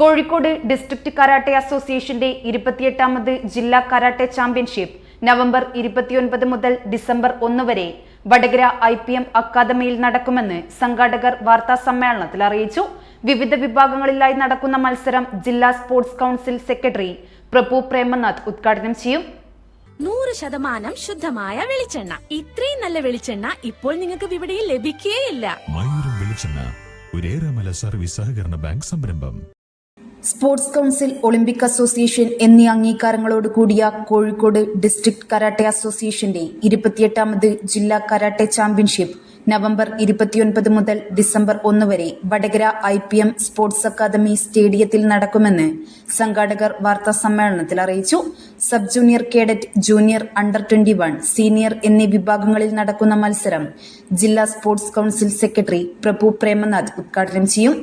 Kozhikode district karate അസോസിയേഷന്റെ ഇരുപത്തിയെട്ടാമത് ജില്ലാ കരാട്ടെ ചാമ്പ്യൻഷിപ്പ് നവംബർ ഇരുപത്തിയൊൻപത് മുതൽ ഡിസംബർ ഒന്ന് വരെ വടകര ഐ പി എം അക്കാദമിയിൽ നടക്കുമെന്ന് സംഘാടകർ വാർത്താ സമ്മേളനത്തിൽ അറിയിച്ചു. വിവിധ വിഭാഗങ്ങളിലായി നടക്കുന്ന മത്സരം ജില്ലാ sports council secretary Prabhu Premnath ഉദ്ഘാടനം ചെയ്യും. നൂറ് ശതമാനം ശുദ്ധമായ വെളിച്ചെണ്ണ. ഇത്രയും നല്ല വെളിച്ചെണ്ണ ഇപ്പോൾ നിങ്ങൾക്ക് വിപണിയിൽ ലഭിക്കുകയില്ല മയൂരം വെളിച്ചെണ്ണ ഒരേറെമല സർവീസ് സഹകരണ ബാങ്ക് സംരംഭം. സ്പോർട്സ് കൗൺസിൽ ഒളിമ്പിക് അസോസിയേഷൻ എന്നീ അംഗീകാരങ്ങളോട് കൂടിയ കോഴിക്കോട് ഡിസ്ട്രിക്ട് കരാട്ടെ അസോസിയേഷന്റെ ഇരുപത്തിയെട്ടാമത് ജില്ലാ കരാട്ടെ ചാമ്പ്യൻഷിപ്പ് നവംബർ ഇരുപത്തിയൊൻപത് മുതൽ ഡിസംബർ ഒന്ന് വരെ Vadakara I P M sports academy സ്റ്റേഡിയത്തിൽ നടക്കുമെന്ന് സംഘാടകർ വാർത്താ സമ്മേളനത്തിൽ അറിയിച്ചു. Sub junior cadet junior under twenty one senior എന്നീ വിഭാഗങ്ങളിൽ നടക്കുന്ന മത്സരം ജില്ലാ sports council secretary Prabhu Premnath ഉദ്ഘാടനം ചെയ്യും.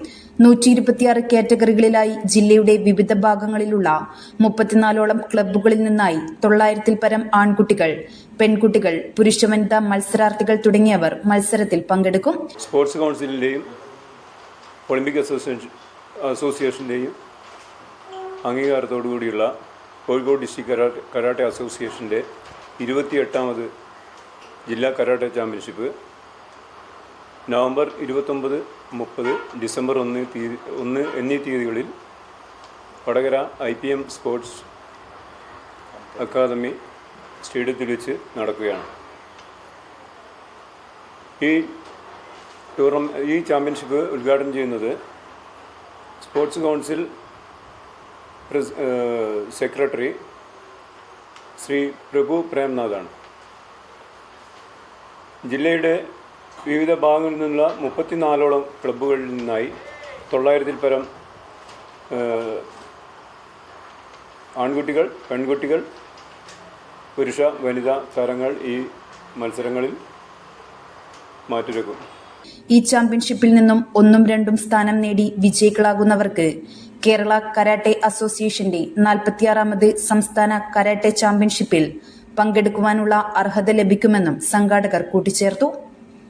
നൂറ്റി ഇരുപത്തിയാറ് കാറ്റഗറികളിലായി ജില്ലയുടെ വിവിധ ഭാഗങ്ങളിലുള്ള മുപ്പത്തിനാലോളം ക്ലബ്ബുകളിൽ നിന്നായി തൊള്ളായിരത്തിൽ പരം ആൺകുട്ടികൾ പെൺകുട്ടികൾ പുരുഷ വനിതാ മത്സരാർത്ഥികൾ തുടങ്ങിയവർ മത്സരത്തിൽ പങ്കെടുക്കും. സ്പോർട്സ് കൗൺസിലിന്റെയും ഒളിമ്പിക് അസോസിയേഷൻ അസോസിയേഷന്റെയും അംഗീകാരത്തോടുകൂടിയുള്ള കോഴിക്കോട് ഡിസ്ട്രിക്ട് കരാട്ടെ അസോസിയേഷന്റെ ഇരുപത്തിയെട്ടാമത് ജില്ലാ കരാട്ടെ ചാമ്പ്യൻഷിപ്പ് നവംബർ ഇരുപത്തൊമ്പത് മുപ്പത് ഡിസംബർ ഒന്ന് തീയതി ഒന്ന് എന്നീ തീയതികളിൽ Vadakara I P M sports academy സ്റ്റേഡിയത്തിൽ വെച്ച് നടക്കുകയാണ്. ഈ ടൂർണം ഈ ചാമ്പ്യൻഷിപ്പ് ഉദ്ഘാടനം ചെയ്യുന്നത് sports council secretary Shri Prabhu പ്രേംനാഥാണ്. ജില്ലയുടെ വിവിധ ഭാഗങ്ങളിൽ നിന്നുള്ള മുപ്പത്തിനാലോളം ക്ലബ്ബുകളിൽ നിന്നായി തൊള്ളായിരത്തിൽ പരം ആൺകുട്ടികൾ പെൺകുട്ടികൾ പുരുഷ വനിതാ താരങ്ങൾ ഈ മത്സരങ്ങളിൽ മാറ്റുരക്കും. ഈ ചാമ്പ്യൻഷിപ്പിൽ നിന്നും ഒന്നും രണ്ടും സ്ഥാനം നേടി വിജയികളാകുന്നവർക്ക് കേരള കരാട്ടെ അസോസിയേഷന്റെ നാൽപ്പത്തിയാറാമത് സംസ്ഥാന കരാട്ടെ ചാമ്പ്യൻഷിപ്പിൽ പങ്കെടുക്കുവാനുള്ള അർഹത ലഭിക്കുമെന്നും സംഘാടകർ കൂട്ടിച്ചേർത്തു.